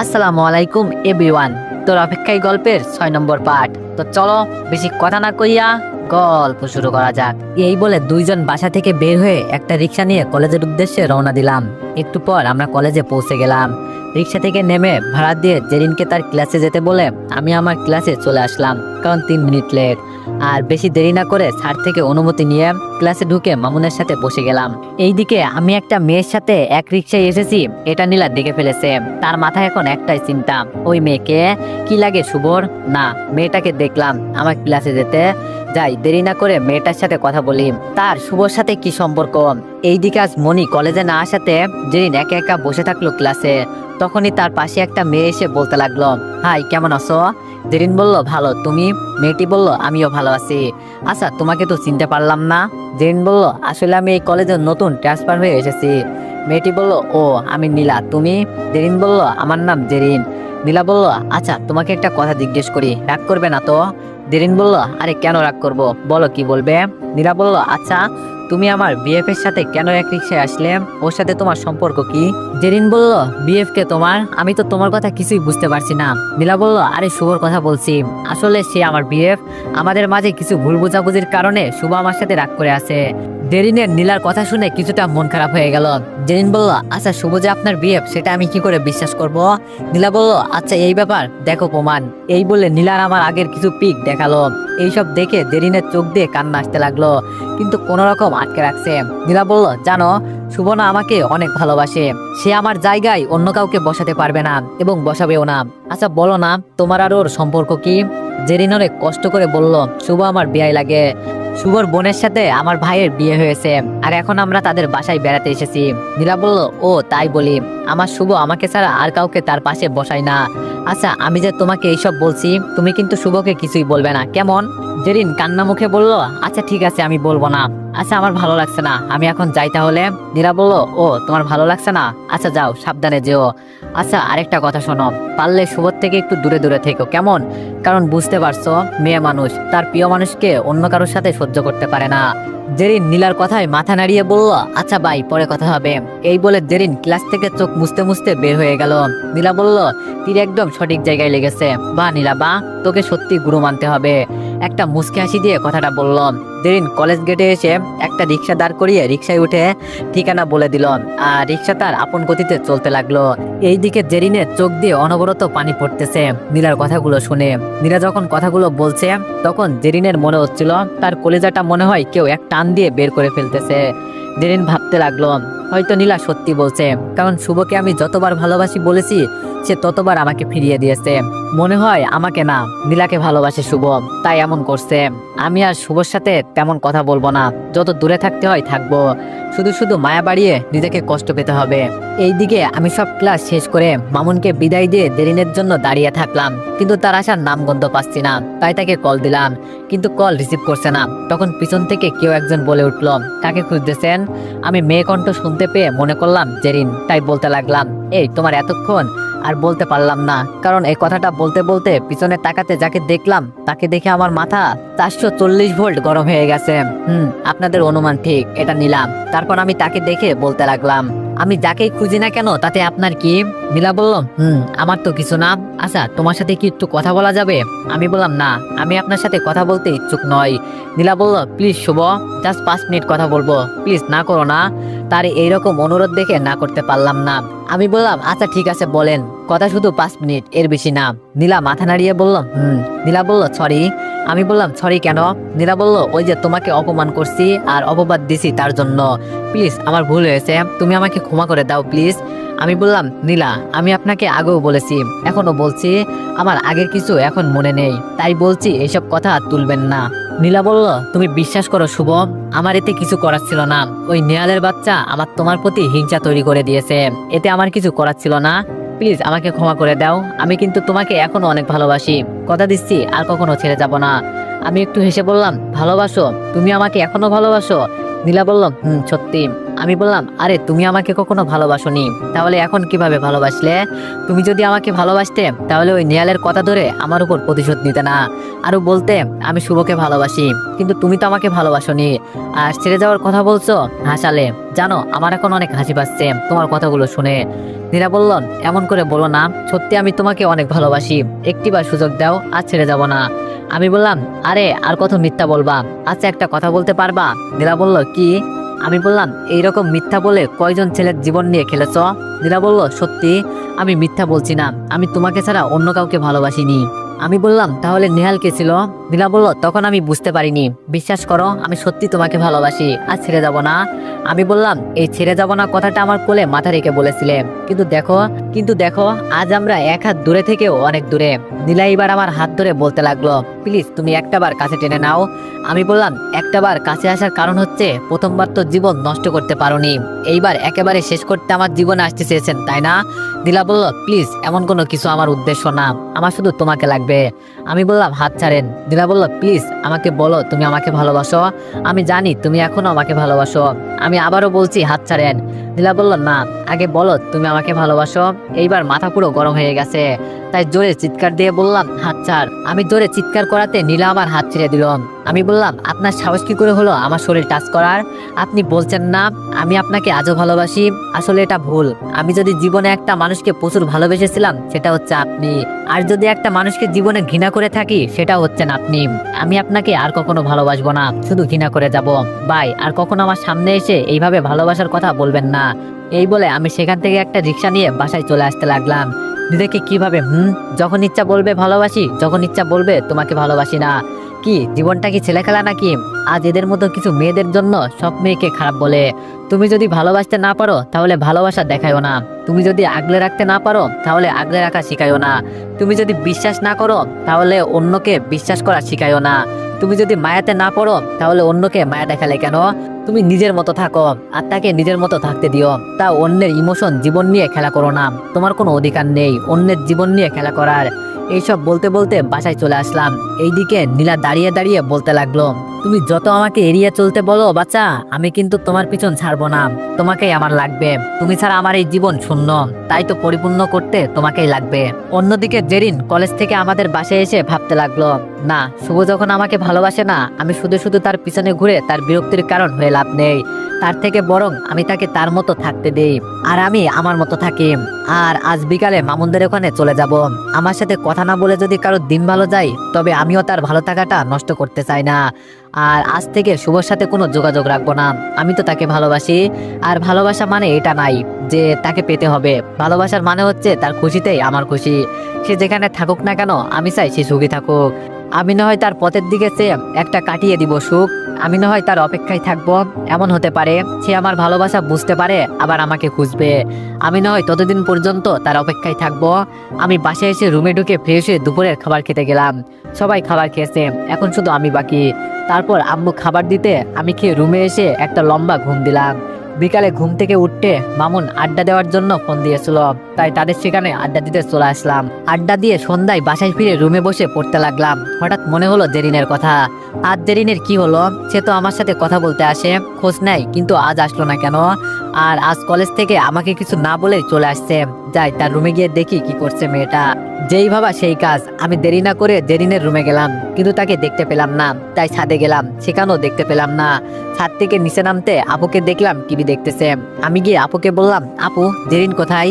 আসসালামু আলাইকুম, এভরিওয়ান। তোর অপেক্ষায় গল্পের ছয় নম্বর পাঠ। তো চলো, বেশি কথা না কইয়া গল্প শুরু করা যাক। এই বলে দুইজন বাসা থেকে বের হয়ে একটা রিক্সা নিয়ে কলেজের উদ্দেশ্যে রওনা দিলাম। একটু পর আমরা কলেজে পৌঁছে গেলাম। রিক্সা থেকে নেমে ভাড়া দিয়ে জেরিনকে তার ক্লাসে যেতে বলে আমি আমার ক্লাসে চলে আসলাম, কারণ তিন মিনিট লেট। আর বেশি দেরি না করে স্যার থেকে অনুমতি নিয়ে ক্লাসে ঢুকে মামুনের সাথে বসে গেলাম। এইদিকে আমি একটা মেয়ের সাথে এক রিক্সায় এসেছি, এটা নীলা দেখে ফেলেছে। তার মাথায় এখন একটাই চিন্তা, ওই মেয়েকে কি লাগে শুভর না, মেয়েটাকে দেখলাম, আমার ক্লাসে যেতে যাই, দেরি না করে মেয়েটার সাথে কথা বলি। তার শুভর সাথে কি সম্পর্ক? এইদিকে আজ মনি কলেজে না আসাতে যেদিন একা একা বসে থাকল ক্লাসে, তখনই তার পাশে একটা মেয়ে এসে বলতে লাগল, হাই, কেমন আছো? জেরিন বলল, ভালো, তুমি? মেয়েটি বলল, আমিও ভালো আছি। আচ্ছা তোমাকে তো চিনতে পারলাম না? জেরিন বলল, আসলে আমি এই কলেজে নতুন ট্রান্সফার হয়ে এসেছি। মেয়েটি বলল, ও, আমি নীলা, তুমি? জেরিন বলল, আমার নাম জেরিন। নীলা বলল আচ্ছা তোমাকে একটা কথা জিজ্ঞেস করি, রাগ করবে না তো? জেরিন বলল, আরে কেন রাগ করব? বলো কি বলবে? নীলা বলল আচ্ছা। তুমি আমার বিএফ এর সাথে কেন এক রিক্সায় আসলে? ওর সাথে তোমার সম্পর্ক কি? জেরিন বলল বিএফ কে তোমার? আমি তো তোমার কথা কিছুই বুঝতে পারছি না। নীলা বলল, আরে শুভর কথা বলছি। আসলে সে আমার বিএফ আমাদের মাঝে কিছু ভুল বোঝাবুঝির কারণে শুভ আমার সাথে রাগ করে আছে। জেরিনের নীলার কথা শুনে কিছুটা মন খারাপ হয়ে গেল। জেরিন বলল আচ্ছা শুভ যে আপনার বিএফ সেটা আমি কি করে বিশ্বাস করব? নীলা বলল আচ্ছা এই ব্যাপার, দেখো প্রমাণ। এই বলে নীলার আমার আগের কিছু পিক দেখাল। এইসব দেখে জেরিনের চোখ দিয়ে কান্না আসতে লাগল। কিন্তু কোন রকম আটকে রাখছে। নীলা বলল, জানো সুবনা আমাকে অনেক ভালোবাসে। সে আমার জায়গায় অন্য কাউকে বসাতে পারবে না এবং বসাবেও না। আচ্ছা বলো না, তোমার আর ওর সম্পর্ক কি? জেরিন অনেক কষ্ট করে বলল, শুভ আমার বিয়ে লাগে। শুভর বোনের সাথে আমার ভাইয়ের বিয়ে হয়েছে আর এখন আমরা তাদের বাসায় বেড়াতে এসেছি নীলা বলল, ও, তাই বলি। আমার শুভ আমাকে ছাড়া আর কাউকে তার পাশে বসায় না। আচ্ছা আমি যে তোমাকে এইসব বলছি, তুমি কিন্তু শুভকে কিছুই বলবে না। কেমন? জেরিন কান্না মুখে বলল আচ্ছা ঠিক আছে, আমি বলব না। আচ্ছা আমার ভালো লাগছে না। আমি এখন যাই তাহলে? নীরা বলল, ও, তোমার ভালো লাগছে না? আচ্ছা যাও, সাবধানে যেও। আচ্ছা আরেকটা কথা শোনো। পারলে শুভর থেকে একটু দূরে দূরে থেকো, কেমন? কারণ বুঝতে পারছ, মেয়ে মানুষ, তার প্রিয় মানুষকে অন্য কারোর সাথে সহ্য করতে পারে না। জেরিন নীলার কথায় মাথা নাড়িয়ে বলল আচ্ছা ভাই পরে কথা হবে। এই বলে জেরিন ক্লাস থেকে চোখ মুছতে মুছতে বের হয়ে গেল। নীলা বলল, তীর একদম সঠিক জায়গায় লেগেছে। বা নীলা বা তোকে সত্যি গুরু মানতে হবে। একটা মুসকে হাসি দিয়ে কথাটা বলল জেরিন কলেজ গেটে এসে একটা রিক্সা দাঁড় করিয়ে রিক্সায় উঠে ঠিকানা বলে দিল আর রিক্সা তার আপন গতিতে চলতে লাগল। এইদিকে জেরিনের চোখ দিয়ে অনবরত পানি পড়তেছে, নীলার কথাগুলো শুনে। নীলা যখন কথাগুলো বলছে, তখন জেরিনের মনে হচ্ছিল, তার কলেজাটা মনে হয় কেউ এক টান দিয়ে বের করে ফেলতেছে। জেরিন ভাবতে লাগল হয়তো নীলা সত্যি বলছে, কারণ শুভকে আমি যতবার ভালোবাসি বলেছি, সে ততবার আমাকে ফিরিয়ে দিয়েছে। মনে হয় আমাকে না, নীলাকে ভালোবাসে শুভ, তাই এমন করছে। আমি আর শুভর সাথে তেমন কথা বলব না, যত দূরে থাকতে হয় থাকব। শুধু শুধু মায়া বাড়িয়ে নিজেকে কষ্ট পেতে হবে। এইদিকে আমি সব ক্লাস শেষ করে মামুনকে বিদায় দিয়ে দেরিনের জন্য দাঁড়িয়ে থাকলাম, কিন্তু তার আসার নামগন্ধ পাচ্ছি না, তাই তাকে কল দিলাম, কিন্তু কল রিসিভ করছে না। তখন পিছন থেকে কেউ একজন বলে উঠল, কাকে খুঁজতেছেন? আমি মেয়ে কণ্ঠ শুনতে পেয়ে মনে করলাম জেরিন, তাই বলতে লাগলাম, এই, তোমার এতক্ষণ আর বলতে পারলাম না। কারণ এই কথাটা বলতে বলতে পিছনে তাকাতে যাকে দেখলাম, তাকে দেখে আমার মাথা চারশো চল্লিশ ভোল্ট গরম হয়ে গেছে। হুম, আপনাদের অনুমান ঠিক, এটা নিলাম। তারপর আমি তাকে দেখে বলতে লাগলাম আমি যাকেই খুঁজি না কেন, তাতে আপনার কি নীলা বলল? হুম, আমার তো কিছু না। আচ্ছা তোমার সাথে কি একটু কথা বলা যাবে? আমি বললাম, না, আমি আপনার সাথে কথা বলতে ইচ্ছুক নই। নীলা বলল, প্লিজ, শুভ জাস্ট পাঁচ মিনিট কথা বলব। প্লিজ, না করো না। তার এইরকম অনুরোধ দেখে না করতে পারলাম না। আমি বললাম আচ্ছা ঠিক আছে, বলেন। কথা শুধু পাঁচ মিনিট, এর বেশি না। নীলা মাথা নাড়িয়ে বলল, হুম। নীলা বলল, সরি। আমি বললাম সরি কেন? নীলা বলল, ওই যে তোমাকে অপমান করছি আর অপবাদ দিছি তার জন্য। প্লিজ আমার ভুল হয়েছে। তুমি আমাকে ক্ষমা করে দাও প্লিজ আমি বললাম, নীলা, আমি আপনাকে আগেও বলেছি। এখনও বলছি। আমার আগের কিছু এখন মনে নেই। তাই বলছি এইসব কথা তুলবেন না। নীলা বলল, তুমি বিশ্বাস করো, শুভ। আমার এতে কিছু করার ছিল না। ওই নেয়ালের বাচ্চা আমার তোমার প্রতি হিংসা তৈরি করে দিয়েছে। এতে আমার কিছু করার ছিল না। প্লিজ আমাকে ক্ষমা করে দাও। আমি কিন্তু তোমাকে এখনও অনেক ভালোবাসি। কথা দিচ্ছি, আর কখনো ছেড়ে যাব না। আমি একটু হেসে বললাম, ভালোবাসো, তুমি আমাকে এখনও ভালোবাসো। নীলা বলল, হুম, সত্যি। আমি বললাম, আরে, তুমি আমাকে কখনো ভালোবাসোনি। তাহলে এখন কীভাবে ভালোবাসলে? তুমি যদি আমাকে ভালোবাসতে, তাহলে ওই নেয়ালের কথা ধরে আমার উপর প্রতিশোধ নিতে না। আরও বলতে, আমি শুভকে ভালোবাসি, কিন্তু তুমি তো আমাকে ভালোবাসোনি। আর ছেড়ে যাওয়ার কথা বলছো? হাসালে জানো, আমার এখন অনেক হাসি পাচ্ছে তোমার কথাগুলো শুনে। নীরা বলল, এমন করে বলো না, সত্যি আমি তোমাকে অনেক ভালোবাসি। একটিবার সুযোগ দাও, আর ছেড়ে যাব না। আমি বললাম, আরে, আর কত মিথ্যা বলবা? আচ্ছা একটা কথা বলতে পারবা? নীরা বলল, কি? আমি বললাম, এইরকম মিথ্যা বলে কয়জন ছেলের জীবন নিয়ে খেলেছ? নীরা বলল, সত্যি, আমি মিথ্যা বলছি না। আমি তোমাকে ছাড়া অন্য কাউকে ভালোবাসিনি। আমি বললাম, তাহলে নেহাল কে ছিল? নীলা বলল, তখন আমি বুঝতে পারিনি। বিশ্বাস করো, আমি সত্যি তোমাকে ভালোবাসি, আর ছেড়ে যাব না। আমি বললাম, এই ছেড়ে যাব না কথাটা আমার কোলে মাথা রেখে বলেছিলে। কিন্তু দেখো কিন্তু দেখো, আজ আমরা এক হাত দূরে থেকেও অনেক দূরে। নীলা এবার আমার হাত ধরে বলতে লাগল প্লিজ তুমি একটা বার কাছে টেনে নাও। আমি বললাম, একটা বার কাছে আসার কারণ হচ্ছে প্রথমবার তো জীবন নষ্ট করতে পারোনি। এইবার একেবারে শেষ করতে আমার জীবনে আসতে চেয়েছেন, তাই না? নীলা বলল, প্লিজ, এমন কোনো কিছু আমার উদ্দেশ্য না। আমার শুধু তোমাকে লাগবে। আমি বললাম, হাত ছাড়েন। নীলা বলল, প্লিজ, আমাকে বলো, তুমি আমাকে ভালোবাসো। আমি জানি তুমি এখনও আমাকে ভালোবাসো। আমি আবারও বলছি, হাত ছাড়েন। নীলা বলল, না, আগে বলো, তুমি আমাকে ভালোবাসো। এইবার মাথা পুরো গরম হয়ে গেছে। তাই জোরে চিৎকার দিয়ে বললাম, হাত ছাড়। আমি জোরে চিৎকার করাতে নীলা আমার হাত ছেড়ে দিল। আমি বললাম, আপনার সাহস কি করে হলো আমার শরীর টাচ করার? আপনি বলছেন না, আমি আপনাকে আজও ভালোবাসি। আসলে এটা ভুল। আমি যদি জীবনে একটা মানুষকে প্রচুর ভালোবেসেছিলাম, সেটা হচ্ছে আপনি। আর যদি একটা মানুষকে জীবনে ঘৃণা করে থাকি সেটা হচ্ছেন আপনি। আমি আপনাকে আর কখনো ভালোবাসবো না, শুধু ঘৃণা করে যাব। বাই আর কখনো আমার সামনে এসে এইভাবে ভালোবাসার কথা বলবেন না। এই বলে আমি সেখান থেকে একটা রিক্সা নিয়ে বাসায় চলে আসতে লাগলাম। নিজেকে কীভাবে, হুম? যখন ইচ্ছা বলবে ভালোবাসি, যখন ইচ্ছা বলবে তোমাকে ভালোবাসি না। কি? জীবনটা কি ছেলে খেলা নাকি? আজ এদের মতো কিছু মেয়েদের জন্য সব মেয়েকে খারাপ বলে। তুমি যদি ভালোবাসতে না পারো, তাহলে ভালোবাসা দেখায়ও না। তুমি যদি আগলে রাখতে না পারো, তাহলে আগলে রাখা শিখায়ও না। তুমি যদি বিশ্বাস না করো, তাহলে অন্যকে বিশ্বাস করা শিখায়ও না। তুমি যদি মায়াতে না পড়ো, তাহলে অন্যকে মায়া দেখালে কেন? তুমি নিজের মতো থাকো আর তাকে নিজের মতো থাকতে দিও। তা অন্যের ইমোশন জীবন নিয়ে খেলা করো না। তোমার কোনো অধিকার নেই, অন্যের জীবন নিয়ে খেলা করার। এইসব বলতে বলতে বাসায় চলে আসলাম। এইদিকে নীলা দাঁড়িয়ে দাঁড়িয়ে বলতে লাগল, তুমি যত আমাকে এড়িয়ে চলতে বলো বাচ্চা, আমি কিন্তু তোমার পিছন ছাড়বো না। তোমাকেই আমার লাগবে। তুমি ছাড়া আমার এই জীবন শূন্য। তাই তো পরিপূর্ণ করতে তোমাকেই লাগবে। অন্যদিকে জেরিন কলেজ থেকে আমাদের বাসায় এসে ভাবতে লাগল না, শুভ যখন আমাকে ভালোবাসে না, আমি শুধু শুধু তার পিছনে ঘুরে তার বিরক্তির কারণ হয়ে লাভ নেই। তার থেকে বরং আমি তাকে তার মতো থাকতে দিই, আর আমি আমার মতো থাকি। আর আজ বিকালে মামুনদের ওখানে চলে যাব। আমার সাথে কথা না বলে যদি কারও দিন ভালো যায়, তবে আমিও তার ভালো থাকাটা নষ্ট করতে চাই না। আর আজ থেকে শুভর সাথে কোনো যোগাযোগ রাখব না। আমি তো তাকে ভালোবাসি। আর ভালোবাসা মানে এটা নাই যে তাকে পেতে হবে। ভালোবাসার মানে হচ্ছে তার খুশিতেই আমার খুশি। সে যেখানে থাকুক না কেন, আমি চাই সে সুখী থাকুক। আমি না হয় তার পথের দিকে সে একটা কাটিয়ে দিব সুখ। আমি না হয় তার অপেক্ষায় থাকব। এমন হতে পারে সে আমার ভালোবাসা বুঝতে পারে, আবার আমাকে খুঁজবে। আমি না হয় ততদিন পর্যন্ত তার অপেক্ষায় থাকব। আমি বাসায় এসে রুমে ঢুকে ফ্রেশ হয়ে দুপুরের খাবার খেতে গেলাম। সবাই খাবার খেয়েছে। এখন শুধু আমি বাকি। তারপর আম্মু খাবার দিতে আমি খেয়ে রুমে এসে একটা লম্বা ঘুম দিলাম। বিকালে ঘুম থেকে উঠতে মামুন আড্ডা দেওয়ার জন্য ফোন দিয়েছিল। তাই তাদের সেখানে আড্ডা দিতে চলে আসলাম। আড্ডা দিয়ে সন্ধ্যায় বাসায় ফিরে রুমে বসে পড়তে লাগলাম। হঠাৎ মনে হলো জেরিনের কথা। আজ জেরিনের কি হলো? সে তো আমার সাথে কথা বলতে আসে, খোঁজ নেয়, কিন্তু আজ আসলো না কেন? আর আজ কলেজ থেকে আমাকে কিছু না বলে চলে আসছে। যাই, তার রুমে গিয়ে দেখি কি করছে মেয়েটা। যেই ভাবা সেই কাজ। আমি দেরি না করে জেরিনের রুমে গেলাম, কিন্তু তাকে দেখতে পেলাম না। তাই ছাদে গেলাম, সেখানেও দেখতে পেলাম না। ছাদ থেকে নিচে নামতে আপুকে দেখলাম টিভি দেখতেছে। আমি গিয়ে আপুকে বললাম, আপু, জেরিন কোথায়?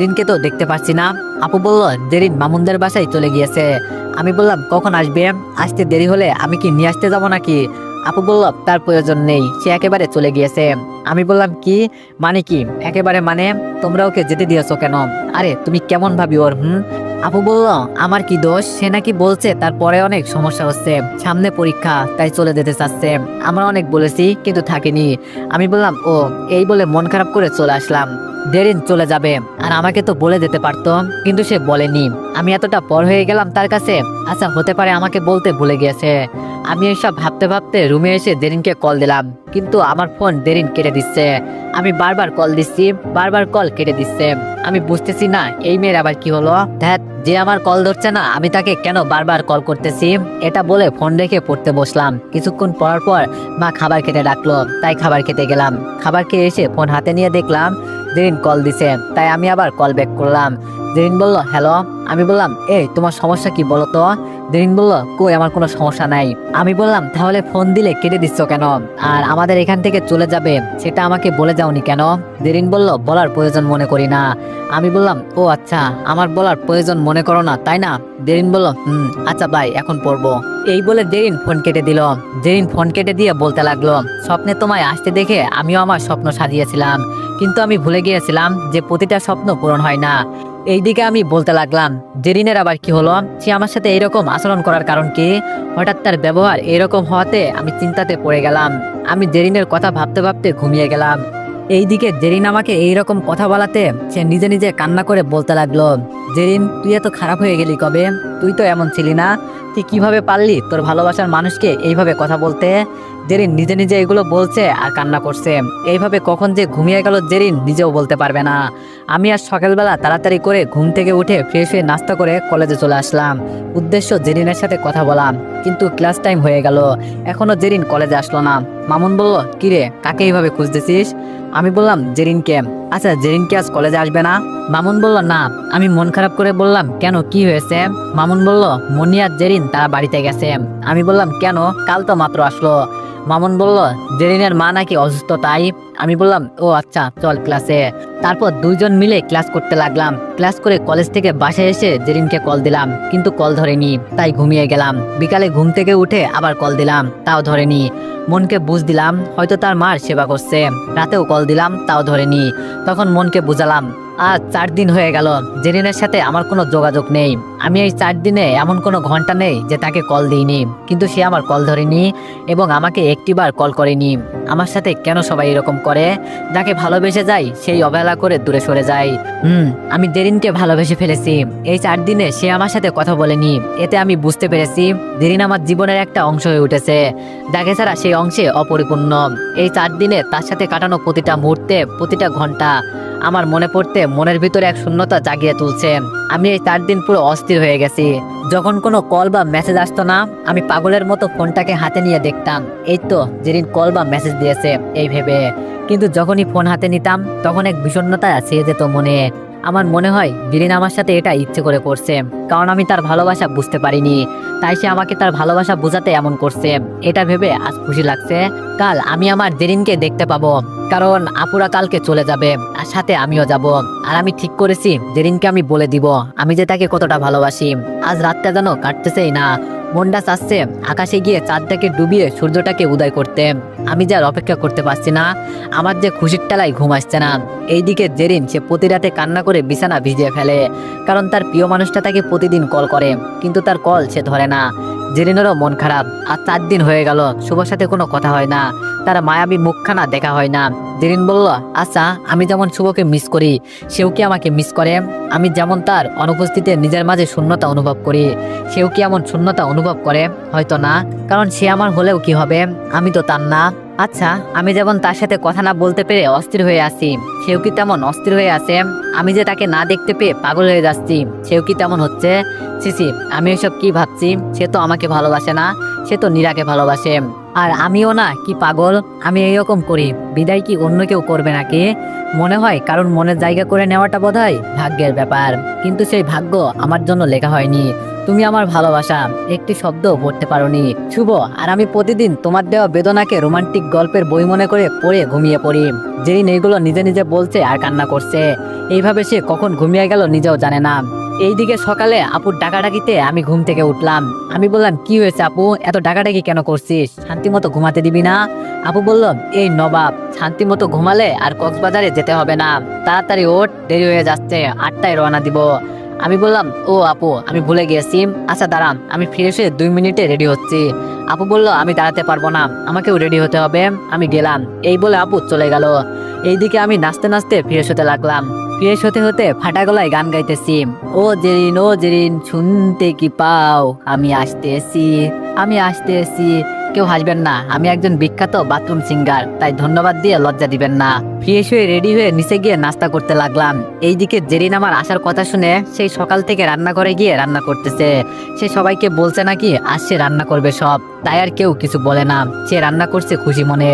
জেরিনকে তো দেখতে পাচ্ছি না। আপু বলল, জেরিন মামুনদের বাসায় চলে গিয়েছে। আমি বললাম, কখন আসবে? আসতে দেরি হলে আমি কি নিয়ে আসতে যাব নাকি? আপু বলল, তার প্রয়োজন নেই, সে একেবারে চলে গিয়েছে। আমি বললাম, কি? মানে কি? একেবারে মানে? তোমরা ওকে যেতে দিয়েছ কেন? আরে, তুমি কেমন ভাবি ওর, হুম? আপু বলল, আমার কি দোষ? সে নাকি বলছে, তারপরে অনেক সমস্যা হচ্ছে। সামনে পরীক্ষা, তাই চলে যেতে চাচ্ছে। আমরা অনেক বলেছি, কিন্তু থাকেনি। আমি বললাম, ও, এই বলে মন খারাপ করে চলে আসলাম। দেরিন চলে যাবে। আর আমাকে তো বলে যেতে পারতো, কিন্তু সে বলেনি। আমি এতটা পর হয়ে গেলাম তার কাছে। আচ্ছা হতে পারে আমাকে বলতে ভুলে গিয়েছে। আমি এইসব ভাবতে ভাবতে রুমে এসে দেরিনকে কল দিলাম। কিন্তু আমার ফোন দেরিন কেটে দিচ্ছে। আমি বারবার কল দিচ্ছি, বারবার কল কেটে দিচ্ছে। আমি বুঝতেছি না, এই মেয়ের আবার কি হলো? ধ্যাত যে আমার কল ধরছে না, আমি তাকে কেন বারবার কল করতেছি? এটা বলে ফোন রেখে পড়তে বসলাম। কিছুক্ষণ পর পর মা খাবার খেতে ডাকলো, তাই খাবার খেতে গেলাম। খাবার খেয়ে এসে ফোন হাতে নিয়ে দেখলাম জেরিন কল দিছে তাই আমি আবার কল ব্যাক করলাম। জেরিন বলল হ্যালো আমি বললাম, এই, তোমার সমস্যা কি বলো তো? জেরিন বলল, কই, আমার কোনো সমস্যা নাই। আমি বললাম, তাহলে ফোন দিলে কেটে দিচ্ছ কেন? আর আমাদের এখান থেকে চলে যাবে, সেটা আমাকে বলে যাওনি কেন? জেরিন বলল, বলার প্রয়োজন মনে করি না। আমি বললাম, ও আচ্ছা আমার বলার প্রয়োজন মনে করো না, তাই না? জেরিন বলল, হুম আচ্ছা ভাই এখন পড়ব। এই বলে জেরিন ফোন কেটে দিল। জেরিন ফোন কেটে দিয়ে বলতে লাগল, স্বপ্নে তোমায় আসতে দেখে আমিও আমার স্বপ্ন সাজিয়েছিলাম। কিন্তু আমি ভুলে গিয়েছিলাম যে প্রতিটা স্বপ্ন পূরণ হয় না। এইদিকে আমি বলতে লাগলাম, জেরিনের আবার কি হলো? সে আমার সাথে এরকম আচরণ করার কারণ কি? হঠাৎ তার ব্যবহার এরকম হওয়াতে আমি চিন্তাতে পড়ে গেলাম। আমি জেরিনের কথা ভাবতে ভাবতে ঘুমিয়ে গেলাম। এইদিকে জেরিন আমাকে এইরকম কথা বলাতে সে নিজে নিজে কান্না করে বলতে লাগল, জেরিন, তুই এত খারাপ হয়ে গেলি কবে? তুই তো এমন ছিলি না। তুই কীভাবে পারলি তোর ভালোবাসার মানুষকে এইভাবে কথা বলতে? জেরিন নিজে নিজে এগুলো বলছে আর কান্না করছে। এইভাবে কখন যে ঘুমিয়ে গেল জেরিন নিজেও বলতে পারবে না। আমি আর সকালবেলা তাড়াতাড়ি করে ঘুম থেকে উঠে ফ্রেশ হয়ে নাস্তা করে কলেজে চলে আসলাম। উদ্দেশ্য জেরিনের সাথে কথা বলাম কিন্তু ক্লাস টাইম হয়ে গেল। এখনও জেরিন কলেজে আসলো না। মামুন বলল কিরে কাকে এইভাবে খুঁজতেছিস? আমি বললাম, জেরিনকে। আচ্ছা জেরিন জেরিনকে আজ কলেজে আসবে না? মামুন বলল, না। আমি মন খারাপ করে বললাম, কেন, কি হয়েছে? মামুন বলল, মনি আর জেরিন তারা বাড়িতে গেছে। আমি বললাম, কেন? কাল তো মাত্র আসলো। মামুন বলল, জেরিনের মা নাকি অসুস্থ তাই? আমি বললাম, ও আচ্ছা চল ক্লাসে। তারপর দুইজন মিলে ক্লাস করতে লাগলাম। ক্লাস করে কলেজ থেকে বাসায় এসে জেরিনকে কল দিলাম, কিন্তু কল ধরেনি, তাই ঘুমিয়ে গেলাম। বিকালে ঘুম থেকে উঠে আবার কল দিলাম, তাও ধরেনি। মনকে বুঝ দিলাম, হয়তো তার মার সেবা করছে। রাতেও কল দিলাম, তাও ধরেনি। তখন মনকে বুঝালাম আজ চার দিন হয়ে গেল। জেরিনের সাথে আমার কোনো যোগাযোগ নেই। আমি এই চার দিনে এমন কোনো ঘণ্টা নেই যে তাকে কল দিইনি। কিন্তু সে আমার কল ধরেনি এবং আমাকে একটিবার কল করেনি। আমার সাথে কেন সবাই এরকম করে? যাকে ভালোবেসে যাই, সেই অবহেলা করে দূরে সরে যায় হুম, আমি জেরিনকে ভালোবেসে ফেলেছি। এই চার দিনে সে আমার সাথে কথা বলেনি। এতে আমি বুঝতে পেরেছি, জেরিন আমার জীবনের একটা অংশ হয়ে উঠেছে। যাকে ছাড়া সেই অংশে অপরিপূর্ণ। এই চার দিনে তার সাথে কাটানো প্রতিটা মুহূর্তে, প্রতিটা ঘণ্টা আমার মনে পড়তে মনের ভিতরে এক শূন্যতা জাগিয়ে তুলছে। আমি এই চার দিন পুরো অস্থির হয়ে গেছি। যখন কোনো কল বা মেসেজ আসতো না, আমি পাগলের মতো ফোনটাকে হাতে নিয়ে দেখতাম। এই তো যেদিন কল বা মেসেজ দিয়েছে, এই ভেবে। কিন্তু যখনই ফোন হাতে নিতাম, তখন এক বিষণ্ণতা ছেয়ে যেত মনে। আমার মনে হয়, বিরিন আমার সাথে এটা ইচ্ছে করে করছে। কারণ আমি তার ভালোবাসা বুঝতে পারিনি। তাই সে আমাকে তার ভালোবাসা বোঝাতে এমন করছে। এটা ভেবে আজ খুশি লাগছে। কাল আমি আমার জেরিনকে দেখতে পাবো। কারণ আপুরা কালকে চলে যাবে, আর সাথে আমিও যাব। আর আমি ঠিক করেছি, জেরিনকে আমি বলে দিব। আমি যে তাকে কতটা ভালোবাসি। আজ রাতটা যেন কাটতেছেই না। মনটা চাচ্ছে আকাশে গিয়ে চাঁদটাকে ডুবিয়ে সূর্যটাকে উদয় করতে। আমি যার অপেক্ষা করতে পারছি না, আমার যে খুশির টালায় ঘুম আসছে না। এইদিকে জেরিন সে প্রতি রাতে কান্না করে বিছানা ভিজিয়ে ফেলে, কারণ তার প্রিয় মানুষটা তাকে প্রতিদিন কল করে, কিন্তু তার কল সে ধরে না। জেরিনেরও মন খারাপ, আর চার দিন হয়ে গেল, শুভর সাথে কোনো কথা হয় না। তার মায়াবী মুখখানা দেখা হয় না। জেরিন বলল আচ্ছা আমি যেমন শুভকে মিস করি, সেও কি আমাকে মিস করে? আমি যেমন তার অনুপস্থিতিতে নিজের মাঝে শূন্যতা অনুভব করি, সেও কি এমন শূন্যতা অনুভব করে? হয়তো না, কারণ সে আমার হলেও কি হবে? আমি তো তার না। আচ্ছা আমি যেমন তার সাথে কথা না বলতে পেরে অস্থির হয়ে আছি, সেও কি তেমন অস্থির হয়ে আছে? আমি যে তাকে না দেখতে পেয়ে পাগল হয়ে যাচ্ছি, সেও কি তেমন হচ্ছে? সিসি আমি এসব কি ভাবছি? সে তো আমাকে ভালোবাসে না, সে তো নীরাকে ভালোবাসে। আর আমিও না কি পাগল? আমি এইরকম করি, বিদায় কি অন্য কেউ করবে নাকি? মনে হয় কারণ মনের জায়গা করে নেওয়াটা বোধ হয় ভাগ্যের ব্যাপার, কিন্তু সেই ভাগ্য আমার জন্য লেখা হয়নি। তুমি আমার ভালোবাসা। একটি শব্দ পড়তে পারোনি। শুভ, আর আমি প্রতিদিন তোমার দেওয়া বেদনাকে রোমান্টিক গল্পের বই মনে করে পড়ে ঘুমিয়ে পড়ি। যেদিন এইগুলো নিজে নিজে বলছে আর কান্না করছে। এইভাবে সে কখন ঘুমিয়ে গেল নিজেও জানে না। এইদিকে সকালে আপুর ডাকাডাকিতে আমি ঘুম থেকে উঠলাম। আমি বললাম, কি হয়েছে আপু? এত ডাকাডাকি কেন করছিস? শান্তি মতো ঘুমাতে দিবি না? আপু বলল, এই নবাব, শান্তি মতো ঘুমালে আর কক্সবাজারে যেতে হবে না। তাড়াতাড়ি ওঠ, দেরি হয়ে যাচ্ছে। আটটায় রওনা দিব। আমি বললাম, ও আপু, আমি ভুলে গিয়েছি আচ্ছা দাঁড়ান, আমি ফিরে এসে দুই মিনিটে রেডি হচ্ছি। আপু বলল, আমি দাঁড়াতে পারব না, আমাকেও রেডি হতে হবে। আমি গেলাম। এই বলে আপু চলে গেল। এইদিকে আমি নাচতে নাচতে ফ্রেশ হতে লাগলাম। ফ্রেশ হতে হতে ফাটা গলায় গান গাইতেছি। ও জেরিন ও জেরিন, শুনতে কি পাও? আমি আসতে আসতেছি, আমি আসতে আসতেছি। কেউ হাসবেন না। আমি একজন বিখ্যাত বাথরুম সিঙ্গার, তাই ধন্যবাদ দিয়ে লজ্জা দিবেন না। ফ্রেশ হয়ে রেডি হয়ে নিচে গিয়ে নাস্তা করতে লাগলাম। এইদিকে জেরিন আমার আসার কথা শুনে সেই সকাল থেকে রান্না করে গিয়ে রান্না করতেছে। সে সবাইকে বলছে নাকি আজ সে রান্না করবে সব, তাই আর কেউ কিছু বলে না। সে রান্না করছে খুশি মনে।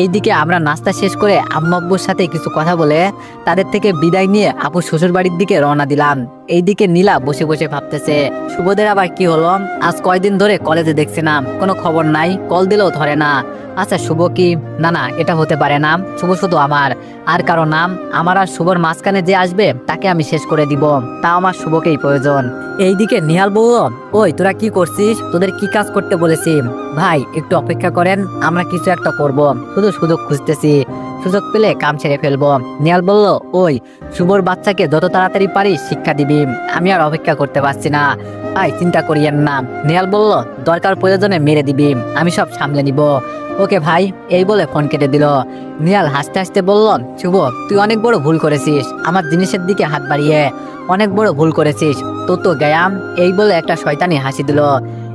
এইদিকে আমরা নাস্তা শেষ করে আম্মু আব্বুর সাথে কিছু কথা বলে তাদের থেকে বিদায় নিয়ে আপু শ্বশুর বাড়ির দিকে রওনা দিলাম। এইদিকে নীলা বসে বসে ভাবতেছে, শুভদের আবার কি হলো? আজ কয়দিন ধরে কলেজে দেখছি না, কোনো খবর নাই? কল দিলেও ধরে না। আচ্ছা শুভ কি? না না, এটা হতে পারে না। শুভ শুধু আমার। আর কারও নাম? আমার আর শুভর মাঝখানে যে আসবে, তাকে আমি শেষ করে দিব। তা আমার শুভকেই প্রয়োজন। এইদিকে নিহাল বউ, ওই, তোরা কি করছিস? তোদের কি কাজ করতে বলেছি? ভাই, একটু অপেক্ষা করেন, আমরা কিছু একটা করব। শুধু সুযোগ খুঁজতেছি। সুযোগ পেলে কাম ছেড়ে ফেলব। নিহাল বলল, ওই শুভর বাচ্চাকে যত তাড়াতাড়ি পারিস শিক্ষা দিবি। আমি আর অপেক্ষা করতে পারছি না। ভাই চিন্তা করিয়েন না। নেহাল বলল, দরকার প্রয়োজনে মেরে দিবি। আমি সব সামলে নিব। ওকে ভাই, এই বলে ফোন কেটে দিল। নিয়াল হাসতে হাসতে বলল শুভ তুই অনেক বড় ভুল করেছিস। আমার জিনিসের দিকে হাত বাড়িয়ে অনেক বড় ভুল করেছিস। তো তো গ্যায়াম এই বলে একটা শয়তানি হাসি দিল।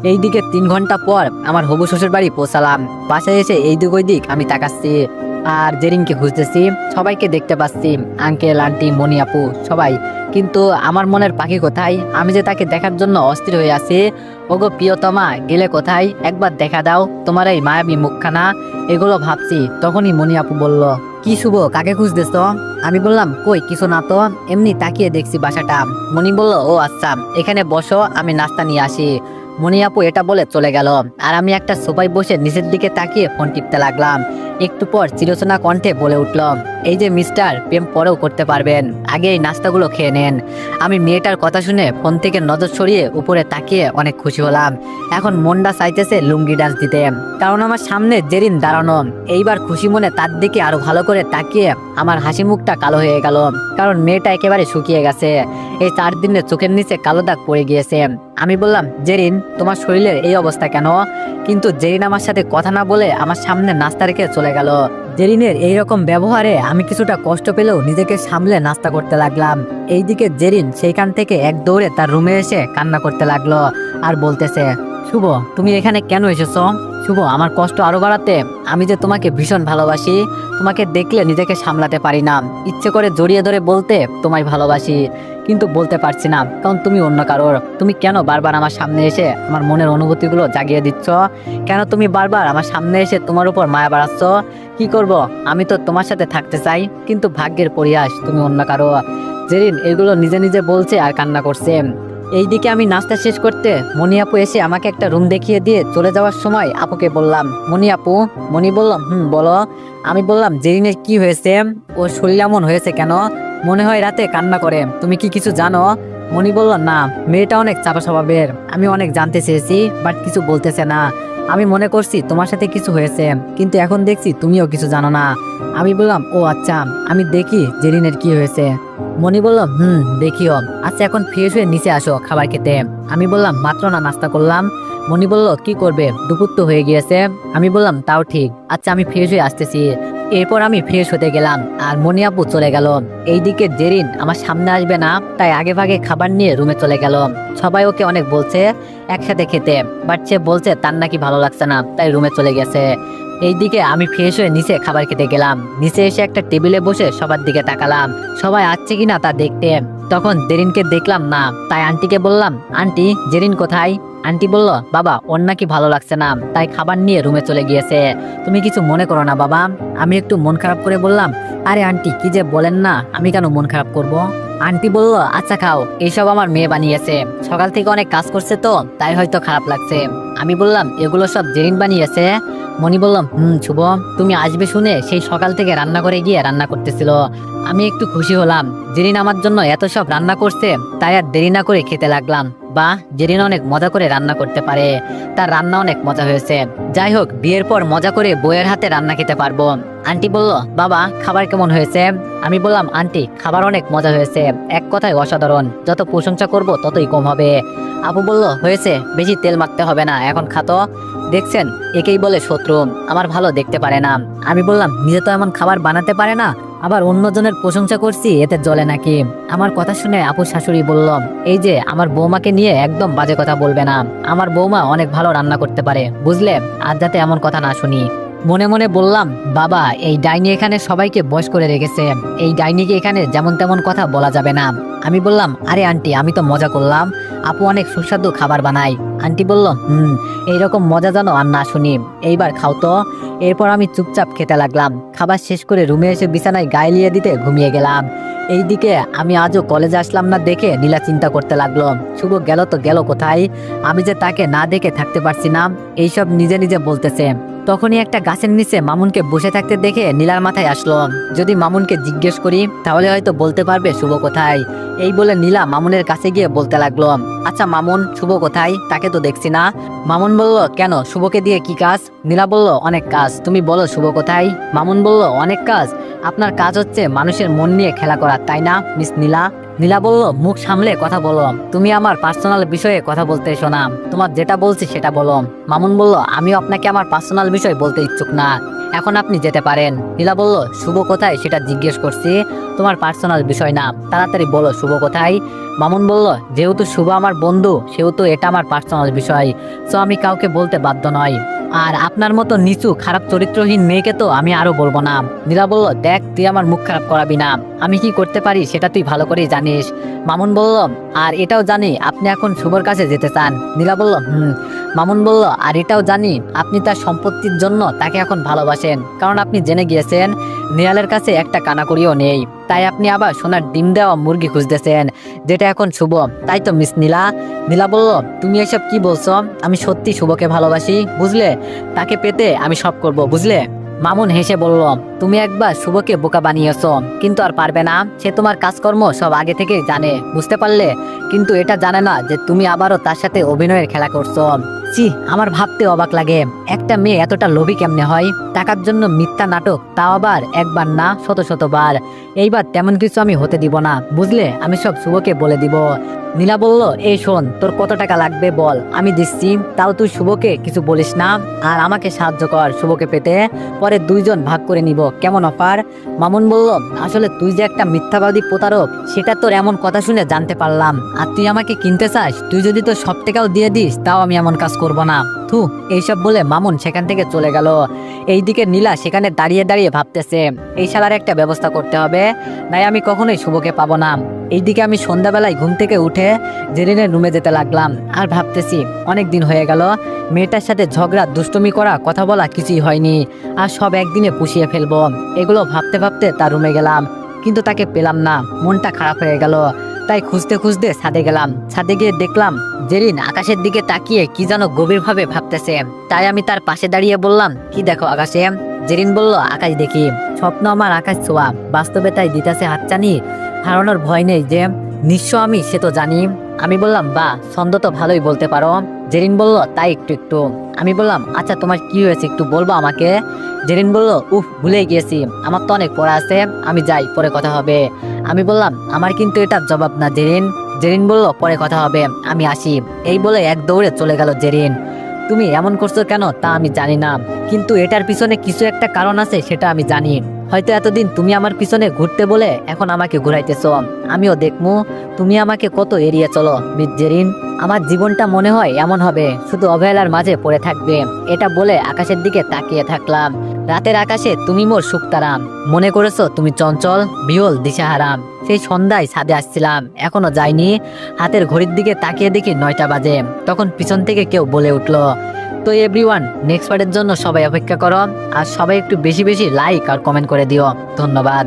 এইদিকে তিন ঘণ্টা পর আমার হবু শ্বশুর বাড়ি পৌঁছালাম। বাসায় এসে এই দিক দিক আমি তাকাচ্ছি। আর জেরিনকে খুঁজতেছি, সবাইকে দেখতে পাচ্ছি আঙ্কেল আন্টি মনি আপু, সবাই। কিন্তু আমার মনের পাখি কোথায়? আমি যে তাকে দেখার জন্য অস্থির হয়ে আছি, ওগো প্রিয়তমা, গেলে কোথায়? একবার দেখা দাও, তোমার এই মায়াবী মুখখানা। এগুলো ভাবছি, তখনই মনি আপু বলল, কি শুভ, কাকে খুঁজতেছ? আমি বললাম, কই, কিছু না তো। এমনি তাকিয়ে দেখছি বাসাটা। মনি বলল, ও আচ্ছা এখানে বসো, আমি নাস্তা নিয়ে আসি। মনি আপু এটা বলে চলে গেল। আর আমি একটা সোফায় বসে নিচের দিকে তাকিয়ে ফোন টিপতে লাগলাম। একটু পর চিরচনা কণ্ঠে বলে উঠল, এই যে মিস্টার, প্রেম পরেও করতে পারবেন। আগে এই নাস্তাগুলো খেয়ে নেন। আমি মেয়েটার কথা শুনে ফোন থেকে নজর সরিয়ে উপরে তাকিয়ে অনেক খুশি হলাম। এখন মনটা চাইতেছে লুঙ্গি ডান্স দিতে। কারণ আমার সামনে জেরিন দাঁড়ানো, এইবার খুশি মনে তার দিকে আরও ভালো করে তাকিয়ে আমার হাসি মুখটা কালো হয়ে গেল। কারণ মেয়েটা একেবারে শুকিয়ে গেছে। এই চার দিনে চোখের নিচে কালো দাগ পড়ে গিয়েছে। আমি বললাম, জেরিন, তোমার শরীরের এই অবস্থা কেন? কিন্তু জেরিন আমার সাথে কথা না বলে আমার সামনে নাস্তা রেখে চলে গেল। জেরিনের এই রকম ব্যবহারে আমি কিছুটা কষ্ট পেলেও নিজেকে সামলে নাস্তা করতে লাগলাম। এইদিকে জেরিন সেইখান থেকে এক দৌড়ে তার রুমে এসে কান্না করতে লাগল আর বলতেছে শুভ, তুমি এখানে কেন এসেছ? শুভ, আমার কষ্ট আরও বাড়াতে। আমি যে তোমাকে ভীষণ ভালোবাসি, তোমাকে দেখলে নিজেকে সামলাতে পারি না। ইচ্ছে করে জড়িয়ে ধরে বলতে তোমায় ভালোবাসি, কিন্তু বলতে পারছি না, কারণ তুমি অন্য কারোর। তুমি কেন বারবার আমার সামনে এসে আমার মনের অনুভূতিগুলো জাগিয়ে দিচ্ছ? কেন তুমি বারবার আমার সামনে এসে তোমার উপর মায়া বাড়াচ্ছ? কি করব? আমি তো তোমার সাথে থাকতে চাই, কিন্তু ভাগ্যের পরিহাস, তুমি অন্য কারও। জেরিন এগুলো নিজে নিজে বলছে আর কান্না করছে। এইদিকে আমি নাস্তা শেষ করতে মনি আপু এসে আমাকে একটা রুম দেখিয়ে দিয়ে চলে যাওয়ার সময় আপুকে বললাম মনি আপু মনি বললাম, হুম, বলো। আমি বললাম, জেরিনের কি হয়েছে? ও শরীর এমন হয়েছে কেন? মনে হয় রাতে কান্না করে। তুমি কি কিছু জানো? মনি বলল, না, মেয়েটা অনেক চাপা স্বভাবের। আমি অনেক জানতে চেয়েছি, বাট কিছু বলতেছে না। আমি মনে করছি তোমার সাথে কিছু হয়েছে, কিন্তু এখন দেখছি তুমিও কিছু জানো না। আমি বললাম, ও আচ্ছা আমি দেখি জেরিনের কি হয়েছে। মনি বলল, হুম, দেখিও। আচ্ছা এখন ফ্রেশ হয়ে নিচে আসো খাবার খেতে। আমি বললাম, মাত্র না, নাস্তা করলাম। মনি বলল, কি করবে? দুপুর তো হয়ে গিয়েছে। আমি বললাম, তাও ঠিক। আচ্ছা আমি ফ্রেশ হয়ে আসতেছি। এরপর আমি ফ্রেশ হতে গেলাম আর মনি আপু চলে গেল। এইদিকে জেরিন আমার সামনে আসবে না, তাই আগে ভাগে খাবার নিয়ে রুমে চলে গেল। সবাই ওকে অনেক বলছে, একসাথে খেতে, বাট সে বলছে তার নাকি ভালো লাগছে না, তাই রুমে চলে গেছে। এইদিকে আমি ফ্রেশ হয়ে নিচে খাবার খেতে গেলাম। নিচে এসে একটা টেবিলে বসে সবার দিকে তাকালাম। সবাই আসছে কিনা তা দেখতে। তখন জেরিনকে দেখলাম না। তাই আন্টিকে বললাম, আন্টি, জেরিন কোথায়? আন্টি বলল, বাবা, ওর নাকি ভালো লাগছে না। তাই খাবার নিয়ে রুমে চলে গিয়েছে। তুমি কিছু মনে করো না, বাবা। আমি একটু মন খারাপ করে বললাম, আরে আন্টি, কি যে বলেন না? আমি কেন মন খারাপ করব। আন্টি বলল আচ্ছা খাও, এইসব আমার মেয়ে বানিয়েছে। সকাল থেকে অনেক কাজ করছে তো, তাই হয়তো খারাপ লাগছে। আমি বললাম, এগুলো সব জেরিন বানিয়েছে? মনি বললাম, হুম, শুভ, তুমি আসবে শুনে সেই সকাল থেকে রান্না করে গিয়ে রান্না করতেছিল। আমি একটু খুশি হলাম। জেরিন আমার জন্য এত সব রান্না করছে, তাই আর দেরি না করে খেতে লাগলাম। বা জেরিন অনেক মজা করে রান্না করতে পারে, তার রান্না অনেক মজা হয়েছে। যাই হোক, বিয়ের পর মজা করে বইয়ের হাতে রান্না খেতে পারব। আন্টি বলল, বাবা, খাবার কেমন হয়েছে? আমি বললাম, আন্টি, খাবার অনেক মজা হয়েছে। এক কথায় অসাধারণ। যত প্রশংসা করব, ততই কম হবে। আপু বলল, হয়েছে, বেশি তেল মারতে হবে না, এখন খাতো দেখছেন? একেই বলে শত্রু। আমার ভালো দেখতে পারে না। আমি বললাম, নিজে তো এমন খাবার বানাতে পারে না আবার অন্যজনের প্রশংসা করছি, এতে জলে নাকি। আমার কথা শুনে আপু শাশুড়ি বলল, এই যে, আমার বৌমাকে নিয়ে একদম বাজে কথা বলবে না। আমার বৌমা অনেক ভালো রান্না করতে পারে, বুঝলে? আর যাতে এমন কথা না শুনি। মনে মনে বললাম, বাবা, এই ডাইনি এখানে সবাইকে বশ করে রেখেছে। এই ডাইনিকে এখানে যেমন তেমন কথা বলা যাবে না। আমি বললাম, আরে আন্টি, আমি তো মজা করলাম। আপু অনেক সুস্বাদু খাবার বানায়। আন্টি বলল, হুম, এইরকম মজা জানো আর না শুনি। এইবার খাও তো। এরপর আমি চুপচাপ খেতে লাগলাম। খাবার শেষ করে রুমে এসে বিছানায় গায়ে লিয়ে দিতে ঘুমিয়ে গেলাম। এইদিকে আমি আজও কলেজে আসলাম না দেখে নীলা চিন্তা করতে লাগল। শুভ গেল তো গেল কোথায়? আমি যে তাকে না দেখে থাকতে পারছি না, এইসব নিজে নিজে বলতেছে। তখনই একটা গাছের নিচে মামুনকে বসে থাকতে দেখে নীলার মাথায় আসলো। যদি মামুনকে জিজ্ঞেস করি, তাহলে হয়তো বলতে পারবে শুভ কোথায়। এই বলে নীলা মামুনের কাছে গিয়ে বলতে লাগল আচ্ছা মামুন, শুভ কোথায়? তাকে তো দেখছি না। মামুন বলল, কেন? শুভকে দিয়ে কি কাজ? নীলা বলল, অনেক কাজ। তুমি বলো শুভ কোথায়? মামুন বলল, অনেক কাজ। আপনার কাজ হচ্ছে মানুষের মন নিয়ে খেলা করা, তাই না, মিস নীলা? নীলা বলল, মুখ সামলে কথা বলো তুমি আমার পার্সোনাল বিষয়ে কথা বলতে শোনাম তোমার যেটা বলছি সেটা বলো মামুন বলল, আমিও আপনাকে আমার পার্সোনাল বিষয় বলতে ইচ্ছুক না। এখন আপনি যেতে পারেন। নীলা বলল, শুভ কোথায় সেটা জিজ্ঞেস করছি। তোমার পার্সোনাল বিষয় না। তাড়াতাড়ি বলো, শুভ কোথায়? মামুন বলল, যেহেতু শুভ আমার বন্ধু, সেহেতু এটা আমার পার্সোনাল বিষয়। সো আমি কাউকে বলতে বাধ্য নয় আর আপনার মতো নিচু, খারাপ চরিত্রহীন মেয়েকে তো আমি আরও বলব না। নীলা বলল, দেখ, তুই আমার মুখ খারাপ করাবি না। আমি কি করতে পারি সেটা তুই ভালো করেই জানিস। মামুন বলল, আর এটাও জানি, আপনি এখন শুভর কাছে যেতে চান। নীলা বলল, হুম। মামুন বলল আর এটাও জানি, আপনি তার সম্পত্তির জন্য তাকে এখন ভালোবাসেন। কারণ আপনি জেনে গিয়েছেন, নিয়ালের কাছে একটা কানাকড়িও নেই। তাই আপনি আবার সোনার ডিম দেওয়া মুরগি খুঁজতেছেন, যেটা এখন শুভ। তাই তো মিস নীলা। নীলা বলল, তুমি এসব কি বলছো? আমি সত্যি শুভকে ভালোবাসি, বুঝলে? তাকে পেতে আমি সব করব, বুঝলে? মামুন হেসে বলল, তুমি একবার শুভকে বোকা বানিয়েছো, কিন্তু আর পারবে না। সে তোমার কাজকর্ম সব আগে থেকেই জানে, বুঝতে পারলে? কিন্তু এটা জানে না যে তুমি আবারও তার সাথে অভিনয়ের খেলা করছ। ছি, আমার ভাবতে অবাক লাগে। একটা মেয়ে এতটা লোভী কেমনে হয়? টাকার জন্য মিথ্যা নাটক, তাও আবার একবার না, শত শতবার। এইবার তেমন কিছু আমি হতে দিব না, বুঝলে? আমি সব শুভকে বলে দিব। নীলা বলল, এই শোন, তোর কত টাকা লাগবে বল, আমি দিচ্ছি, তাও তুই শুভকে কিছু বলিস না, আর আমাকে সাহায্য কর শুভকে পেতে। পরে দুইজন ভাগ করে নিব, কেমন অফার? মামুন বলল, আসলে তুই যে একটা মিথ্যাবাদী প্রতারক, সেটা তোর এমন কথা শুনে জানতে পারলাম। আর তুই আমাকে কিনতে চাস, তুই যদি তোর সব টাকাও দিয়ে দিস, তাও আমি এমন কাজ করব না। থু, এইসব বলে মামুন সেখান থেকে চলে গেল। এইদিকে নীলা সেখানে দাঁড়িয়ে দাঁড়িয়ে ভাবতেছে, এই শালার একটা ব্যবস্থা করতে হবে, নাই আমি কখনোই শুভকে পাবো না। এইদিকে আমি সন্ধ্যাবেলায় ঘুম থেকে উঠে জেরিনের রুমে যেতে লাগলাম, আর ভাবতেছি অনেক দিন হয়ে গেল, মেয়েটার সাথে ঝগড়া, দুষ্টুমি করা, কথা বলা কিছুই হয়নি, আর সব একদিনে পুষিয়ে ফেলব। এগুলো ভাবতে ভাবতে তার রুমে গেলাম, কিন্তু তাকে পেলাম না, মনটা খারাপ হয়ে গেল। তাই খুঁজতে খুঁজতে ছাদে গেলাম। ছাদে গিয়ে দেখলাম, জেরিন আকাশের দিকে তাকিয়ে কি যেন গভীরভাবে ভাবতেছে। তাই আমি তার পাশে দাঁড়িয়ে বললাম, কি দেখো আকাশে? জেরিন বলল, আকাশ দেখি। স্বপ্ন আমার আকাশ ছোঁয়া। বাস্তবে তাই দিতাছে হাতচানি হারানোর ভয় নেই যে নিঃস্ব আমি, সে তো জানি। আমি বললাম বা ছন্দ তো ভালোই বলতে পারো। জেরিন বলল, তাই একটু একটু। আমি বললাম আচ্ছা তোমার কি হয়েছে? একটু বলব আমাকে। জেরিন বলল, উফ ভুলে গিয়েছি। আমার তো অনেক পড়া আছে, আমি যাই, পরে কথা হবে। আমি বললাম, আমার কিন্তু এটা জবাব না, জেরিন। জেরিন বলল, পরে কথা হবে, আমি আসি। এই বলে এক দৌড়ে চলে গেল জেরিন। তুমি এমন করছ কেন তা আমি জানি না, কিন্তু এটার পিছনে কিছু একটা কারণ আছে, সেটা আমি জানি। হয়তো এতদিন তুমি আমার পিছনে ঘুরতে বলে এখন আমাকে ঘুরাইতেছো। আমিও দেখমু, তুমি আমাকে কত এড়িয়ে চলো মিস জেরিন আমার জীবনটা মনে হয় এমন হবে, শুধু অবহেলার মাঝে পড়ে থাকবে। এটা বলে আকাশের দিকে তাকিয়ে থাকলাম। রাতের আকাশে তুমি মোর সুক্তারাম মনে করেছ তুমি চঞ্চল, বিহল, দিশাহারাম। সেই সন্ধ্যায় ছাদে আসছিলাম, এখনও যাইনি। হাতের ঘড়ির দিকে তাকিয়ে দেখি নয়টা বাজে। তখন পিছন থেকে কেউ বলে উঠল তো এভরিওয়ান নেক্সট পার্টের জন্য সবাই অপেক্ষা করো, আর সবাই একটু বেশি বেশি লাইক আর কমেন্ট করে দিও। ধন্যবাদ।